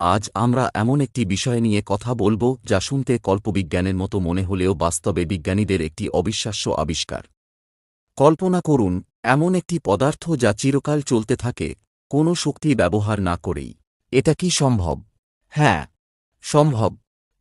আজ আমরা এমন একটি বিষয় নিয়ে কথা বলব যা শুনতে কল্পবিজ্ঞানের মতো মনে হলেও বাস্তবে বিজ্ঞানীদের একটি অবিশ্বাস্য আবিষ্কার। কল্পনা করুন, এমন একটি পদার্থ যা চিরকাল চলতে থাকে, কোনো শক্তি ব্যবহার না করেই। এটা কি সম্ভব? হ্যাঁ সম্ভব।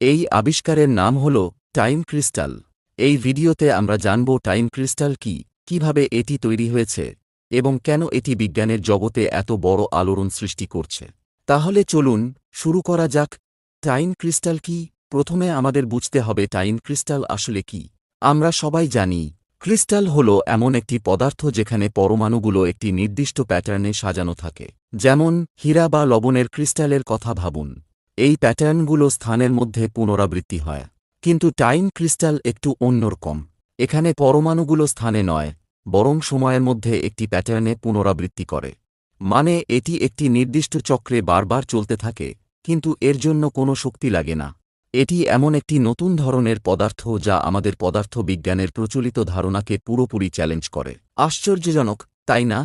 এই আবিষ্কারের নাম হল টাইম ক্রিস্টাল। এই ভিডিওতে আমরা জানব টাইম ক্রিস্টাল কি, কীভাবে এটি তৈরি হয়েছে, এবং কেন এটি বিজ্ঞানের জগতে এত বড় আলোড়ন সৃষ্টি করছে। তাহলে চলুন শুরু করা যাক। টাইম ক্রিস্টাল কি? প্রথমে আমাদের বুঝতে হবে টাইম ক্রিস্টাল আসলে কি। আমরা সবাই জানি, ক্রিস্টাল হল এমন একটি পদার্থ যেখানে পরমাণুগুলো একটি নির্দিষ্ট প্যাটার্নে সাজানো থাকে। যেমন, হীরা বা লবণের ক্রিস্টালের কথা ভাবুন। এই প্যাটার্নগুলো স্থানের মধ্যে পুনরাবৃত্তি হয়। কিন্তু টাইম ক্রিস্টাল একটু অন্যরকম। এখানে পরমাণুগুলো স্থানে নয়, বরং সময়ের মধ্যে একটি প্যাটার্নে পুনরাবৃত্তি করে। মানে এটি একটি নির্দিষ্ট চক্রে বারবার চলতে থাকে। কিন্তু এর জন্য কোনো শক্তি লাগে না। এটি এমন একটি নতুন ধরনের পদার্থ যা আমাদের পদার্থ বিজ্ঞানের প্রচলিত ধারণাকে পুরোপুরি চ্যালেঞ্জ করে। আশ্চর্যজনক, তাই না?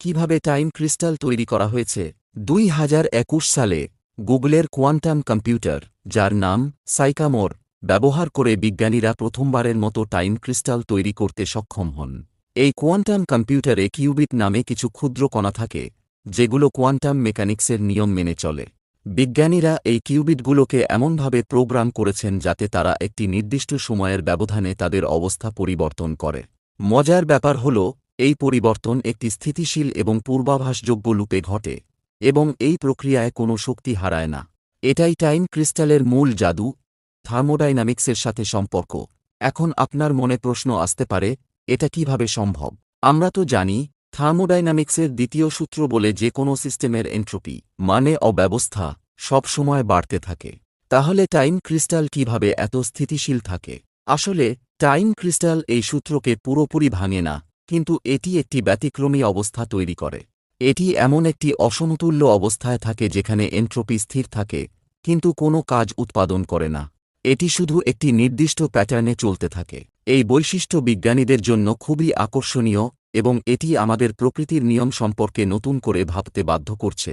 কীভাবে টাইম ক্রিস্টাল তৈরি করা হয়েছে? দুই হাজার একুশ সালে গুগলের কোয়ান্টাম কম্পিউটার, যার নাম সাইকামোর, ব্যবহার করে বিজ্ঞানীরা প্রথমবারের মতো টাইম ক্রিস্টাল তৈরি করতে সক্ষম হন। এই কোয়ান্টাম কম্পিউটারে কিউবিট নামে কিছু ক্ষুদ্র কণা থাকে, যেগুলো কোয়ান্টাম মেকানিক্সের নিয়ম মেনে চলে। বিজ্ঞানীরা এই কিউবিটগুলোকে এমনভাবে প্রোগ্রাম করেছেন যাতে তারা একটি নির্দিষ্ট সময়ের ব্যবধানে তাদের অবস্থা পরিবর্তন করে। মজার ব্যাপার হল, এই পরিবর্তন একটি স্থিতিশীল এবং পূর্বাভাসযোগ্য লুপে ঘটে, এবং এই প্রক্রিয়ায় কোনো শক্তি হারায় না। এটাই টাইম ক্রিস্টালের মূল জাদু, থার্মোডাইনামিক্সের সাথে সম্পর্ক। এখন আপনার মনে প্রশ্ন আসতে পারে, এটা কীভাবে সম্ভব? আমরা তো জানি থার্মোডাইনামিক্সের দ্বিতীয় সূত্র বলে যে কোনো সিস্টেমের এন্ট্রোপি মানে অব্যবস্থা সব সময় বাড়তে থাকে। তাহলে টাইম ক্রিস্টাল কীভাবে এত স্থিতিশীল থাকে? আসলে, টাইম ক্রিস্টাল এই সূত্রকে পুরোপুরি ভাঙে না, কিন্তু এটি একটি ব্যতিক্রমী অবস্থা তৈরি করে। এটি এমন একটি অসমতুল্য অবস্থায় থাকে যেখানে এন্ট্রোপি স্থির থাকে, কিন্তু কোনো কাজ উৎপাদন করে না। এটি শুধু একটি নির্দিষ্ট প্যাটার্নে চলতে থাকে। এই বৈশিষ্ট্য বিজ্ঞানীদের জন্য খুবই আকর্ষণীয় এবং এটি আমাদের প্রকৃতির নিয়ম সম্পর্কে নতুন করে ভাবতে বাধ্য করছে।